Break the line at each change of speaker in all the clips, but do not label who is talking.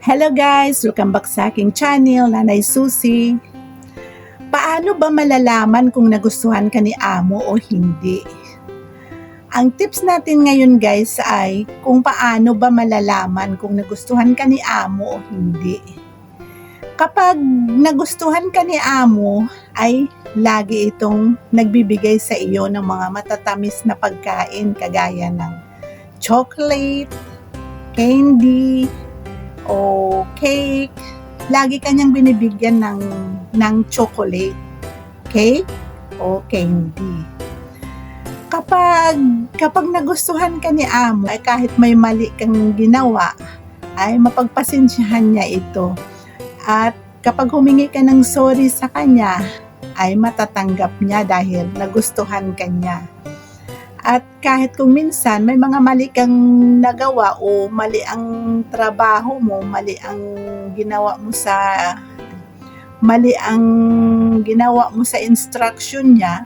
Hello guys! Welcome back sa aking channel, Nanay Susi. Paano ba malalaman kung nagustuhan ka ni amo o hindi? Ang tips natin ngayon guys ay kung paano ba malalaman kung nagustuhan ka ni amo o hindi. Kapag nagustuhan ka ni amo ay lagi itong nagbibigay sa iyo ng mga matatamis na pagkain kagaya ng chocolate, candy, o cake, lagi kanyang binibigyan ng, ng chocolate, cake, o candy. Kapag, kapag nagustuhan ka ni amo, ay kahit may mali kang ginawa, ay mapagpasensyahan niya ito. At kapag humingi ka ng sorry sa kanya, ay matatanggap niya dahil nagustuhan ka niya. At kahit kung minsan may mga mali kang nagawa o mali ang trabaho mo, mali ang ginawa mo sa mali ang ginawa mo sa instruction niya,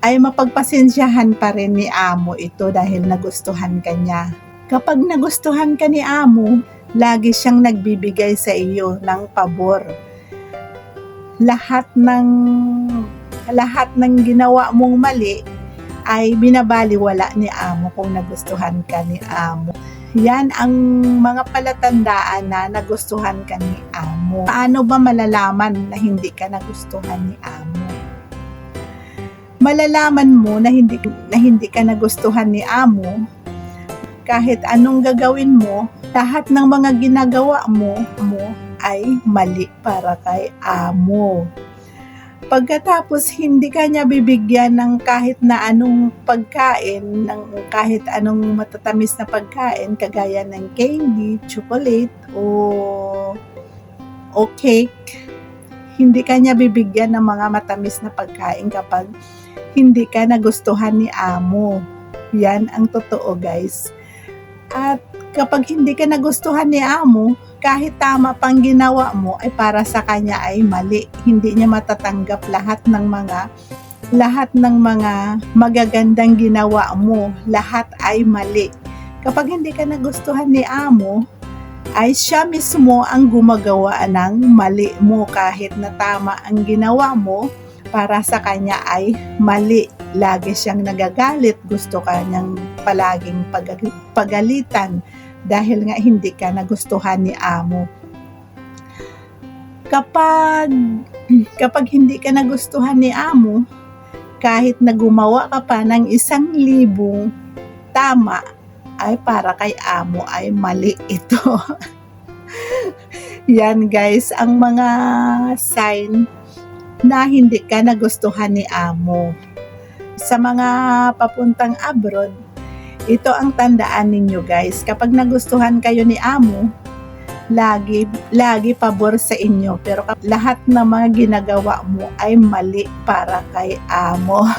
ay mapagpasensyahan pa rin ni amo ito dahil nagustuhan ka niya. Kapag nagustuhan ka ni amo, lagi siyang nagbibigay sa iyo ng pabor. Lahat ng lahat ng ginawa mong mali ay binabaliwala ni amo kung nagustuhan ka ni amo. Yan ang mga palatandaan na nagustuhan ka ni amo. Paano ba malalaman na hindi ka nagustuhan ni amo? Malalaman mo na hindi na hindi ka nagustuhan ni amo kahit anong gagawin mo, lahat ng mga ginagawa mo mo ay mali para kay amo. Pagkatapos hindi ka niya bibigyan ng kahit na anong pagkain, ng kahit anong matatamis na pagkain kagaya ng candy, chocolate o o cake, hindi ka niya bibigyan ng mga matamis na pagkain kapag hindi ka nagustuhan ni amo. Yan ang totoo guys. At kapag hindi ka nagustuhan ni amo, kahit tama pang ginawa mo ay para sa kanya ay mali. Hindi niya matatanggap lahat ng mga lahat ng mga magagandang ginawa mo, lahat ay mali. Kapag hindi ka nagustuhan ni amo, ay siya mismo ang gumagawa ng mali mo kahit na tama ang ginawa mo para sa kanya ay mali. Lagi siyang nagagalit, gusto ka niyang palaging pag- pagalitan dahil nga hindi ka nagustuhan ni amo. Kapag kapag hindi ka nagustuhan ni amo, kahit na gumawa ka pa ng isang libong tama, ay para kay amo ay mali ito. Yan guys, ang mga sign na hindi ka nagustuhan ni amo. Sa mga papuntang abroad, ito ang tandaan ninyo guys. Kapag nagustuhan kayo ni amo, lagi, lagi pabor sa inyo. Pero lahat ng mga ginagawa mo ay mali para kay amo.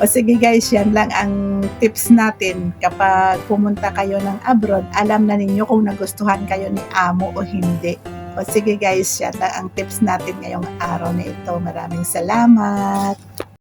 o sige guys, yan lang ang tips natin. Kapag pumunta kayo ng abroad, alam na ninyo kung nagustuhan kayo ni amo o hindi. O sige guys, yan lang ang tips natin ngayong araw na ito. Maraming salamat.